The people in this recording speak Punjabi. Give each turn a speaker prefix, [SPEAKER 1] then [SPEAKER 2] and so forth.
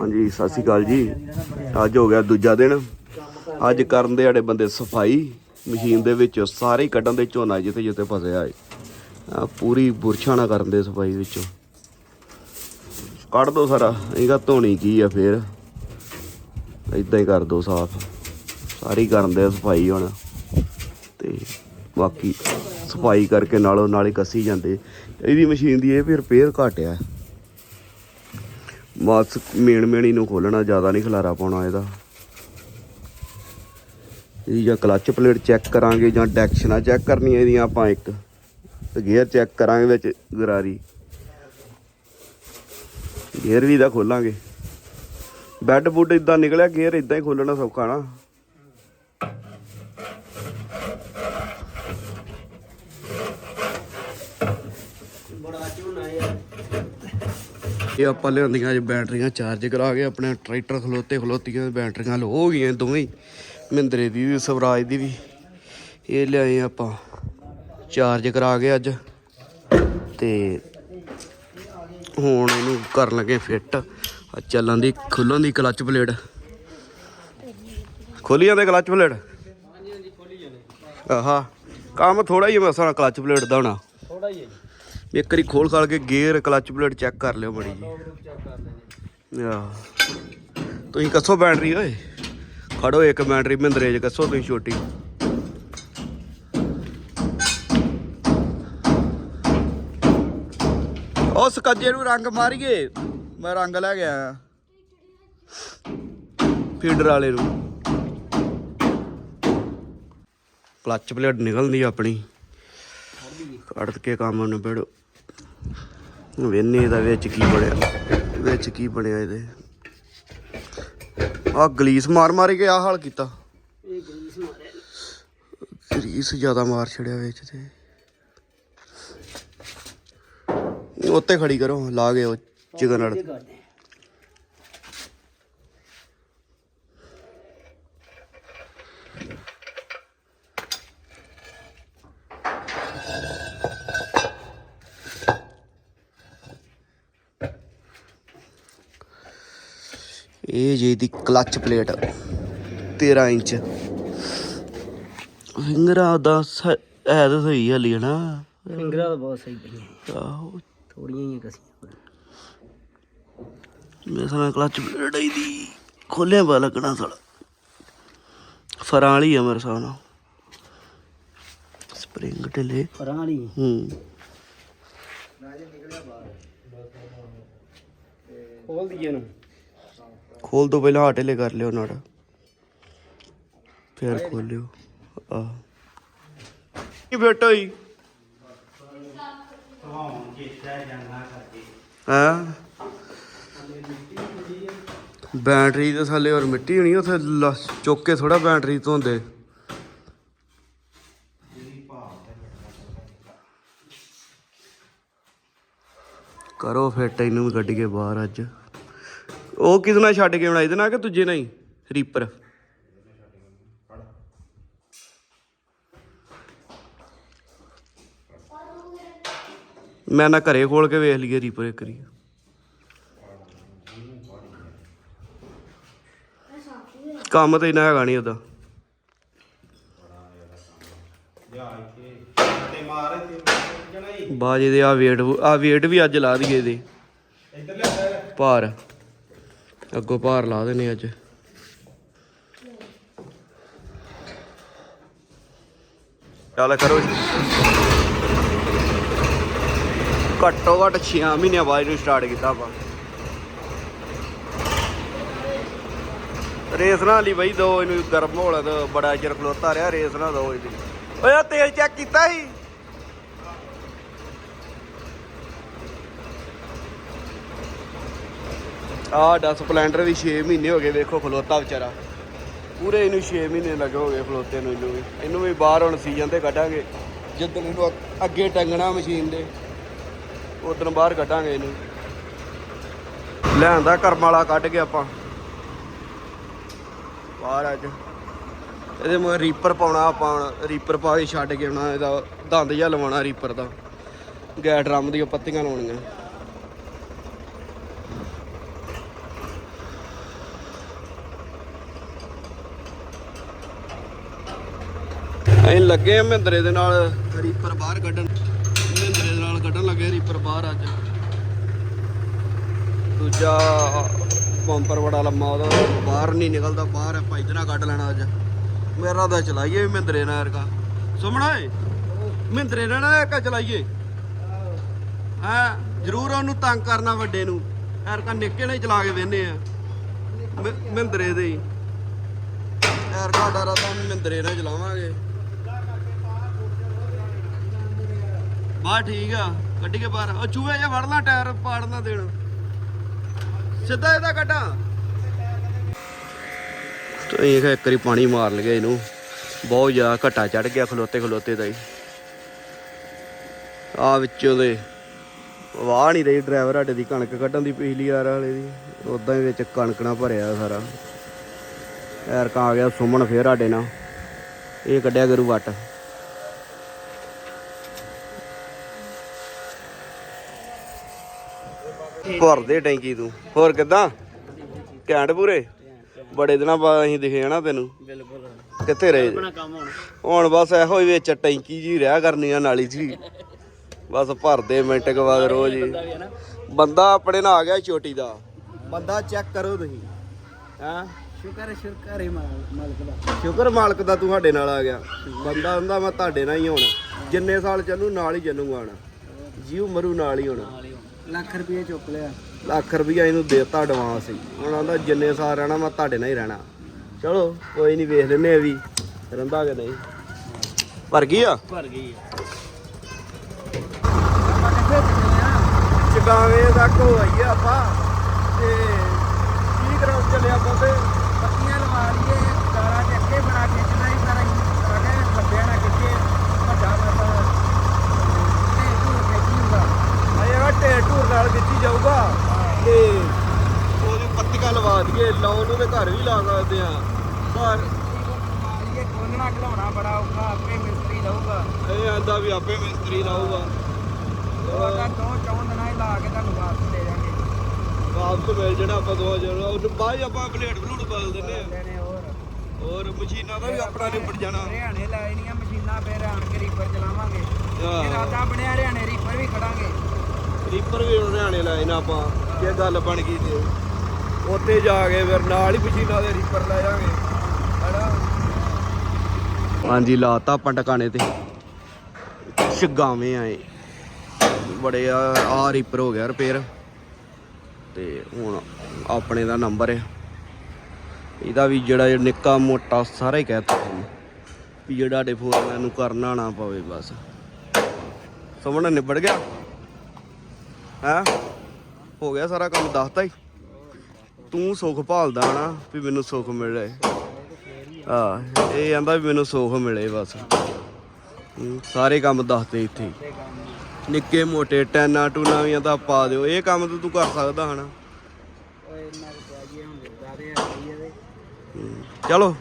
[SPEAKER 1] ਹਾਂਜੀ, ਸਤਿ ਸ਼੍ਰੀ ਅਕਾਲ ਜੀ। ਅੱਜ ਹੋ ਗਿਆ ਦੂਜਾ ਦਿਨ। ਅੱਜ ਕਰਨ ਦੇ ਸਾਡੇ ਬੰਦੇ ਸਫ਼ਾਈ ਮਸ਼ੀਨ ਦੇ ਵਿੱਚ, ਸਾਰੇ ਹੀ ਕੱਢਣ ਦੇ ਝੋਨਾ ਜਿੱਥੇ ਜਿੱਥੇ ਫਸਿਆ ਹੈ ਪੂਰੀ ਬੁਰਛਾਂ ਨਾਲ ਕਰਨ ਦੇ ਸਫ਼ਾਈ ਵਿੱਚੋਂ। ਕੱਢ ਦੋ ਸਾਰਾ ਇਹਗਾ ਧੋਣੀ ਕੀ ਆ ਫੇਰ? ਇਦਾਂ ਹੀ ਕਰ ਦੋ ਸਾਫ਼। ਸਾਰੀ ਕਰਨ ਦੇ ਸਫ਼ਾਈ ਹੁਣ। ਤੇ ਬਾਕੀ ਸਫ਼ਾਈ ਕਰਕੇ ਨਾਲੋਂ ਨਾਲ ਹੀ ਕੱਸੀ ਜਾਂਦੇ। ਇਹਦੀ ਮਸ਼ੀਨ ਦੀ ਇਹ ਵੀ ਰਿਪੇਅਰ ਘਟਿਆ। ਬਸ ਮੇਨ ਮੇਣੀ ਨੂੰ ਖੋਲਣਾ ਜ਼ਿਆਦਾ ਨਹੀਂ ਖਲਾਰਾ ਪਾਉਣਾ ਇਹਦਾ। ਇਹ ਜਾਂ ਕਲੱਚ ਪਲੇਟ ਚੈੱਕ ਕਰਾਂਗੇ ਜਾਂ ਡੈਕਸ਼ਨਾਂ ਚੈੱਕ ਕਰਨੀਆਂ ਇਹਦੀਆਂ ਆਪਾਂ ਇੱਕ। ਤੇ ਗੇਅਰ ਚੈੱਕ ਕਰਾਂਗੇ ਵਿੱਚ ਗਰਾਰੀ। ਗੇਅਰ ਵੀ ਦਾ ਖੋਲਾਂਗੇ। ਬੈੱਡ ਬੁੱਡ ਇਦਾਂ ਨਿਕਲਿਆ ਗੇਅਰ ਇਦਾਂ ਹੀ ਖੋਲਣਾ ਸੌਖਾ ਨਾ
[SPEAKER 2] ਬੜਾ ਝੋਨਾ ਯਾਰ
[SPEAKER 1] ਇਹ ਆਪਾਂ ਲਿਆਂਦੀਆਂ ਅੱਜ ਬੈਟਰੀਆਂ ਚਾਰਜ ਕਰਾ ਕੇ ਆਪਣੇ ਟਰੈਕਟਰ ਖਲੋਤੇ ਖਲੋਤੀਆਂ ਬੈਟਰੀਆਂ ਲੋ ਹੋ ਗਈਆਂ ਦੋਵੇਂ ਮਹਿੰਦਰੇ ਦੀ ਵੀ, ਸਵਰਾਜ ਦੀ ਵੀ। ਇਹ ਲਿਆਏ ਆਪਾਂ। ਚਾਰਜ ਕਰਾ ਕੇ ਅੱਜ। ਤੇ ਹੁਣ ਇਹਨੂੰ ਕਰਨ ਲੱਗੇ ਫਿੱਟ। ਚੱਲਣ ਦੀ, ਖੁੱਲਣ ਦੀ ਕਲਚ ਪਲੇਟ। ਖੋਲੀ ਜਾਂਦੇ ਕਲਚ ਪਲੇਟ?
[SPEAKER 2] ਹਾਂਜੀ ਹਾਂਜੀ ਖੋਲੀ ਜਾਣੇ
[SPEAKER 1] ਆਹਾ, ਕੰਮ ਥੋੜਾ ਹੀ ਆ ਮਸਾਂ ਕਲਚ ਪਲੇਟ ਦਾ ਹੋਣਾ।
[SPEAKER 2] ਥੋੜਾ ਹੀ ਹੈ ਜੀ
[SPEAKER 1] ਇੱਕ ਵਾਰੀ ਖੋਲ ਖਾਲ ਕੇ ਗੇਅਰ, ਕਲੱਚ ਪਲੇਟ ਚੈੱਕ ਕਰ ਲਿਓ ਬੜੀ ਜੀ।
[SPEAKER 2] ਗਰੁੱਪ
[SPEAKER 1] ਆਹ। ਤੁਸੀਂ ਕੱਸੋ ਬੈਟਰੀ ਓਏ। ਖੜੋ ਇੱਕ ਬੈਟਰੀ ਮਹਿੰਦਰੇ ਚ ਕੱਸੋ ਤੁਸੀਂ ਛੋਟੀ। ਉਸ ਕੱਜੇ ਨੂੰ ਰੰਗ ਮਾਰੀਏ। ਮੈਂ ਰੰਗ ਲੈ ਗਿਆ ਫੀਡਰ ਵਾਲੇ ਨੂੰ। ਕਲਚ ਪਲੇਟ ਨਿਕਲਦੀ ਆਪਣੀ। ਕੱਢ ਕੇ ਕੰਮ ਨਿਬੜੋ। ਵੇਨੇ ਦਾ ਵਿੱਚ ਕੀ ਬਣਿਆ? ਵਿੱਚ ਕੀ ਬਣਿਆ ਇਹਦੇ? ਆ ਗਲੀਸ ਮਾਰ ਮਾਰ ਕੇ ਆ ਹਾਲ ਕੀਤਾ।
[SPEAKER 2] ਇਹ ਗਰੀਸ ਮਾਰਿਆ।
[SPEAKER 1] ਗਰੀਸ ਜ਼ਿਆਦਾ ਮਾਰ ਛੜਿਆ ਵਿੱਚ ਤੇ। ਉੱਤੇ ਖੜੀ ਕਰੋ ਲਾ ਕੇ ਉਹ ਚਿਕਨ ਨਾਲ
[SPEAKER 2] ਇਹ
[SPEAKER 1] ਜੀ ਦੀ ਕਲੱਚ ਪਲੇਟ 13 ਇੰਚ। ਫਿੰਗਰਾਂ ਦਾ ਹੈ ਤਾਂ ਸਹੀ ਹਲੀ ਹੈ ਨਾ
[SPEAKER 2] ਫਿੰਗਰਾਂ ਤਾਂ ਬਹੁਤ ਸਹੀ ਪਈਆਂ।
[SPEAKER 1] ਆਹੋ।
[SPEAKER 2] ਥੋੜੀਆਂ ਹੀ ਕਸੀਆਂ
[SPEAKER 1] ਮੇਰੇ ਸਾਹਮਣੇ ਕਲੱਚ ਪਲੇਟ ਆਈ ਦੀ। ਖੋਲਿਆ ਪਾ ਲੱਗਣਾ ਸਾਲਾ। ਫਰਾਂ ਵਾਲੀ ਆ ਮੇਰੇ ਸਾਹਮਣੇ ਸਪਰਿੰਗ ਢਿੱਲੇ।
[SPEAKER 2] ਪਰਾਂ ਵਾਲੀ?
[SPEAKER 1] ਹੂੰ।
[SPEAKER 2] ਖੋਲ ਦਈਏ ਨੂੰ
[SPEAKER 1] ਖੋਲ ਦੋ ਪਹਿਲਾਂ ਹਟੇਲੇ ਕਰ ਲਿਓ ਨਾਲ ਫਿਰ ਖੋਲਿਓ ਆ ਕੀ ਫਿੱਟ ਹੋਈ? ਹਾਂ? ਬੈਟਰੀ ਤੇ ਥੱਲੇ ਹੋਰ ਮਿੱਟੀ ਹੋਣੀ ਉਥੇ ਚੁੱਕ ਕੇ ਥੋੜਾ ਬੈਟਰੀ ਧੋਂਦੇ। ਕਰੋ ਫਿੱਟ ਇਹਨੂੰ ਕੱਢ ਕੇ ਬਾਹਰ ਅੱਜ। ਉਹ ਕਿਸ ਨਾਲ ਛੱਡ ਕੇ ਆਉਣਾ ਇਹਦੇ ਨਾਲ ਕਿ ਦੂਜੇ ਨਾਲ ਹੀ? ਰੀਪਰ ਮੈਂ ਨਾ ਘਰੇ ਖੋਲ ਕੇ ਵੇਖ ਲਈਏ ਰੀਪਰ ਇੱਕ ਵਾਰੀ। ਕੰਮ ਤੇ ਇਨਾ ਹੈਗਾ ਨਹੀਂ ਉਹਦਾ। ਬਾਜੇ ਦੇ ਆ ਵੇਟ ਆ ਵੇਟ ਵੀ ਅੱਜ ਲਾ ਦਈਏ ਇਹਦੇ। ਭਾਰ। ਅੱਗੋਂ ਭਾਰ ਲਾ ਦੇਣੇ ਅੱਜ। ਚੱਲ ਕਰੋ ਘੱਟੋ ਘੱਟ 6 ਮਹੀਨਿਆਂ ਬਾਅਦ ਇਹਨੂੰ ਸਟਾਰਟ ਕੀਤਾ ਆਪਾਂ। ਰੇਸ ਨਾ ਲਈ ਬਈ ਦੋ, ਇਹਨੂੰ ਗਰਮ ਹੋਲਾ ਤਾਂ ਬੜਾ ਚਿਰ ਖਲੋਤਾ ਰਿਹਾ, ਰੇਸ ਨਾਲ ਦੋ ਇਹਦੀ। ਓਏ ਤੇਲ ਚੈੱਕ ਕੀਤਾ ਸੀ? ਆਹ 10 ਸਪਲੈਂਡਰ ਵੀ 6 ਮਹੀਨੇ ਹੋ ਗਏ ਵੇਖੋ ਖਲੋਤਾ ਵਿਚਾਰਾ। ਪੂਰੇ ਇਹਨੂੰ 6 ਮਹੀਨੇ ਲੱਗੇ ਹੋ ਖਲੋਤੇ ਨੂੰ, ਇਹਨੂੰ ਵੀ। ਇਹਨੂੰ ਵੀ ਬਾਹਰ ਹੁਣ ਸੀਜ਼ਨ ਤੇ ਕੱਢਾਂਗੇ। ਜਦੋਂ ਇਹਨੂੰ ਅੱਗੇ ਟੰਗਣਾ ਮਸ਼ੀਨ ਦੇ, ਉਦੋਂ ਬਾਹਰ ਕੱਢਾਂਗੇ ਇਹਨੂੰ। ਲਿਆਂਦਾ ਕਰਮ ਵਾਲਾ ਕੱਢ ਕੇ ਆਪਾਂ। ਬਾਹਰ ਅੱਜ। ਇਹਦੇ ਮਗਰ ਰੀਪਰ ਪਾਉਣਾ ਆਪਾਂ ਹੁਣ ਰੀਪਰ ਪਾ ਕੇ ਛੱਡ ਕੇ ਆਉਣਾ, ਇਹਦਾ ਦੰਦ ਜਿਹਾ ਲਵਾਉਣਾ ਰੀਪਰ ਦਾ। ਗੈਸ ਡਰਮ ਦੀਆਂ ਪੱਤੀਆਂ ਲਾਉਣੀਆਂ। ਲੱਗੇ ਆ ਮਹਿੰਦਰੇ ਦੇ ਨਾਲ। ਰੀਪਰ ਬਾਹਰ ਕੱਢਣ। ਮਹਿੰਦਰੇ ਦੇ ਨਾਲ ਕੱਢਣ ਲੱਗੇ ਰੀਪਰ ਬਾਹਰ ਅੱਜ। ਦੂਜਾ ਪੰਪਰ ਬੜਾ ਲੰਮਾ ਉਹਦਾ। ਬਾਹਰ ਨਹੀਂ ਨਿਕਲਦਾ, ਬਾਹਰ ਆਪਾਂ ਇਧਰ ਕੱਢ ਲੈਣਾ ਅੱਜ। ਮੇਰਾ ਤਾਂ ਚਲਾਈਏ ਵੀ ਮਹਿੰਦਰੇ ਨਾਲ ਐਰਕਾ ਸੁਮਣਾ ਏ ਮਹਿੰਦਰੇ ਨਾਲ ਨਾ ਚਲਾਈਏ। ਹਾਂ, ਜ਼ਰੂਰ ਉਹਨੂੰ ਤੰਗ ਕਰਨਾ ਵੱਡੇ ਨੂੰ। ਐਰਕਾ ਨਿੱਕੇ ਨਾਲ ਹੀ ਚਲਾ ਕੇ ਵੇਨੇ ਆ। ਮ- ਮਹਿੰਦਰੇ ਦੇ ਹੀ। ਐਰਕਾ ਡਰਾ ਤਾਂ ਮਹਿੰਦਰੇ ਨਾਲ ਚਲਾਵਾਂਗੇ। ਬਾ ਠੀਕ ਆ, ਕੱਢੀ ਕੇ ਬਾਹਰ। ਉਹ ਚੂਹੇ ਜਿਹਾ ਵੜ ਲਾ ਟਾਇਰ ਪਾੜ ਨਾ ਦੇਣ। ਸਿੱਧਾ ਇਹਦਾ ਕੱਢਾਂ। ਤੇ ਇਹ ਇੱਕ ਵਾਰੀ ਪਾਣੀ ਮਾਰ ਲਗੇ ਇਹਨੂੰ। ਬਹੁਤ ਜ਼ਿਆਦਾ ਘਟਾ ਚੜ ਗਿਆ ਖਲੋਤੇ ਖਲੋਤੇ ਦਾ ਹੀ। ਆ ਵਿੱਚੋਂ ਦੇ ਵਾਹ ਨਹੀਂ ਰਹੀ ਡਰਾਈਵਰ ਸਾਡੇ ਦੀ, ਕਣਕ ਕੱਢਣ ਦੀ ਪਿਛਲੀ ਵਾਰ ਵਾਲੇ ਦੀ। ਉਦਾਂ ਹੀ ਵਿੱਚ ਕਣਕਣਾ ਭਰਿਆ ਸਾਰਾ। ਯਾਰ ਆ ਗਿਆ ਸੁਮਨ ਫੇਰ ਸਾਡੇ ਨਾਲ। ਇਹ ਕੱਢਿਆ ਕਰੂ ਵੱਟ। ਭਰ ਦੇ ਟੈਂਕੀ ਤੂੰ। ਹੋਰ ਕਿੱਦਾਂ? ਘੈਂਟ ਪੂਰੇ? ਬੜੇ ਦਿਨਾਂ ਬਾਅਦ ਅਸੀਂ ਦਿਖੇ ਆ ਨਾ ਤੈਨੂੰ।
[SPEAKER 2] ਬਿਲਕੁਲ।
[SPEAKER 1] ਕਿੱਥੇ ਰਹੇ?
[SPEAKER 2] ਆਪਣਾ ਕੰਮ ਹੁਣ।
[SPEAKER 1] ਹੁਣ ਬਸ ਇਹੋ ਹੀ ਵਿੱਚ ਟੈਂਕੀ ਜੀ ਰਿਹਾ ਕਰਨੀ ਆ ਨਾਲੀ ਜੀ ਬਸ ਭਰਦੇ ਮਿੰਟ ਕੁ ਬਾਅਦ ਰੋਜ਼ ਹੀ। ਬੰਦਾ ਆਪਣੇ ਨਾਲ ਆ ਗਿਆ ਚੋਟੀ ਦਾ। ਬੰਦਾ ਚੈੱਕ ਕਰੋ ਤੁਸੀਂ। ਹਾਂ?
[SPEAKER 2] ਸ਼ੁਕਰ ਹੈ ਸ਼ੁਕਰ ਹੈ ਮਾਲ- ਮਾਲਕ ਦਾ।
[SPEAKER 1] ਸ਼ੁਕਰ ਮਾਲਕ ਦਾ ਤੂੰ ਸਾਡੇ ਨਾਲ ਆ ਗਿਆ। ਬੰਦਾ ਹੁੰਦਾ ਮੈਂ ਤੁਹਾਡੇ ਨਾਲ ਹੀ ਹੋਣਾ। ਜਿੰਨੇ ਸਾਲ ਚੱਲੂ ਨਾਲ ਹੀ ਚੱਲੂਗਾ ਹੁਣ। ਜੀਵ ਮਰੂ ਨਾਲ ਹੀ ਹੋਣਾ।
[SPEAKER 2] ਨਾਲ ਹੀ ਹੁਣ। ਲੱਖ ਰੁਪਏ ਚੁੱਕ ਲਿਆ।
[SPEAKER 1] ਲੱਖ ਰੁਪਈਆ ਇਹਨੂੰ ਦੇਤਾ ਐਡਵਾਂਸ ਹੀ। ਹੁਣ ਆਂਦਾ ਜਿੰਨੇ ਸਾਲ ਰਹਿਣਾ ਮੈਂ ਤੁਹਾਡੇ ਨਾਲ ਹੀ ਰਹਿਣਾ। ਚਲੋ ਕੋਈ ਨਹੀਂ ਵੇਖ ਲੈਨੇ ਆ ਵੀ ਰਹਿੰਦਾ ਕਿ ਨਹੀਂ। ਭਰ ਗਈ ਆ?
[SPEAKER 2] ਭਰ ਗਈ
[SPEAKER 1] ਤੱਕ ਹੋ ਆਈਏ ਆਪਾਂ ਤੇ ਕੀ ਕਰਾਂ ਚੱਲਿਆ ਬੰਦੇ
[SPEAKER 2] ਪੱਤੀਆਂ ਲਵਾ ਲਈਏ ਕਾਰਾਂ ਦੇ ਅੱਗੇ ਬਣਾ ਕੇ ਚਲਾਈ ਸਾਰਾ ਆ ਗਿਆ ਲੱਭਿਆ ਨਾ ਕਿੱਥੇ ਵੱਡਾ ਮਾਤਾ ਇਹ ਤੂੰ ਖੇਤੀ ਹੁੰਦਾ
[SPEAKER 1] ਆਏ ਵਾ ਢੇਰ ਢੂਰ ਨਾਲ ਖਿੱਚੀ ਜਾਊਗਾ ਤੇ ਉਹਦੀ ਪੱਤੀਆਂ ਲਵਾ ਦਈਏ ਲਾਉਣ ਨੂੰ ਤੇ ਘਰ ਵੀ ਲਾ ਸਕਦੇ ਆ ਪਰ
[SPEAKER 2] ਇਹ ਕੋਲਣਾ ਖਲਾਉਣਾ ਬੜਾ ਔਖਾ ਆਪੇ ਮਿਸਤਰੀ ਲਊਗਾ
[SPEAKER 1] ਇਹ ਆਂਦਾ ਵੀ ਆਪੇ ਮਿਸਤਰੀ ਲਾਊਗਾ
[SPEAKER 2] ਉਹਦਾ ਦੋ ਚੌਂ ਦਿਨਾਂ ਹੀ ਲਾ ਕੇ ਤੁਹਾਨੂੰ ਵਾਪਸ ਦੇ ਜਾਾਂਗੇ
[SPEAKER 1] ਵਾਪਸ ਮਿਲ ਜਾਣਾ ਆਪਾਂ ਦੋ ਜਣਾ। ਉਹਨੂੰ ਬਾਅਦ ਆਪਾਂ ਪਲੇਟ ਬਲੂਟ ਬਦਲ ਦਿੰਦੇ ਆ
[SPEAKER 2] ਲੈਣੇ ਹੋਰ।
[SPEAKER 1] ਹੋਰ ਮਸ਼ੀਨਾਂ ਦਾ ਵੀ ਆਪਣਾ ਨਿਬੜ ਜਾਣਾ।
[SPEAKER 2] ਹਰਿਆਣੇ ਲੈਣੀਆਂ ਮਸ਼ੀਨਾਂ ਫੇਰ ਆਣ ਕੇ ਰੀਪਰ ਚਲਾਵਾਂਗੇ। ਰਾਤਾ ਬਣਿਆ ਹਰਿਆਣੇ ਰੀਪਰ ਵੀ ਖੜਾਂਗੇ।
[SPEAKER 1] ਰੀਪਰ ਵੀ ਹਰਿਆਣੇ ਲਾਏ ਨਾ ਆਪਾਂ। ਜੇ ਗੱਲ ਬਣ ਗਈ ਤੇ ਉੱਥੇ ਜਾ ਕੇ ਫਿਰ ਨਾਲ ਹੀ ਮਸ਼ੀਨਾਂ ਦੇ ਰੀਪਰ ਲੈ ਜਾਾਂਗੇ ਹੈਨਾ? ਹਾਂਜੀ, ਲਾਤਾ ਆਪਾਂ ਟਿਕਾਣੇ ਤੇ। ਛਗਾਵੇਂ ਆਏ। ਬੜੇ ਆ ਆ ਰੀਪਰ ਹੋ ਗਿਆ ਰਿਪੇਅਰ ਤੇ ਹੁਣ ਆਪਣੇ ਦਾ ਨੰਬਰ ਹੈ ਇਹਦਾ ਵੀ ਜਿਹੜਾ ਨਿੱਕਾ ਮੋਟਾ ਸਾਰਾ ਹੀ ਕਹਿਤਾ ਤੁਹਾਨੂੰ। ਵੀ ਜਿਹੜਾ ਸਾਡੇ ਫੋਰਮੈਨ ਨੂੰ ਕਰਨਾ ਨਾ ਪਵੇ ਬਸ। ਸਮਝਣਾ ਨਿਬੜ ਗਿਆ। ਹੈ? ਹੋ ਗਿਆ ਸਾਰਾ ਕੰਮ, ਦੱਸਤਾ ਹੀ। ਤੂੰ ਸੁੱਖ ਭਾਲਦਾ ਨਾ ਵੀ ਮੈਨੂੰ ਸੁੱਖ ਮਿਲੇ। ਆ ਇਹ ਆਂਦਾ ਵੀ ਮੈਨੂੰ ਸੁੱਖ ਮਿਲੇ ਬਸ। ਸਾਰੇ ਕੰਮ ਦੱਸਦੇ ਇੱਥੇ। ਨਿੱਕੇ ਮੋਟੇ ਟੈਨਾ ਟੂਨਾ ਵੀ ਆਂਦਾ ਪਾ ਦਿਓ। ਇਹ ਕੰਮ ਤਾਂ ਤੂੰ ਕਰ ਸਕਦਾ ਹਨਾ। ਚਲੋ।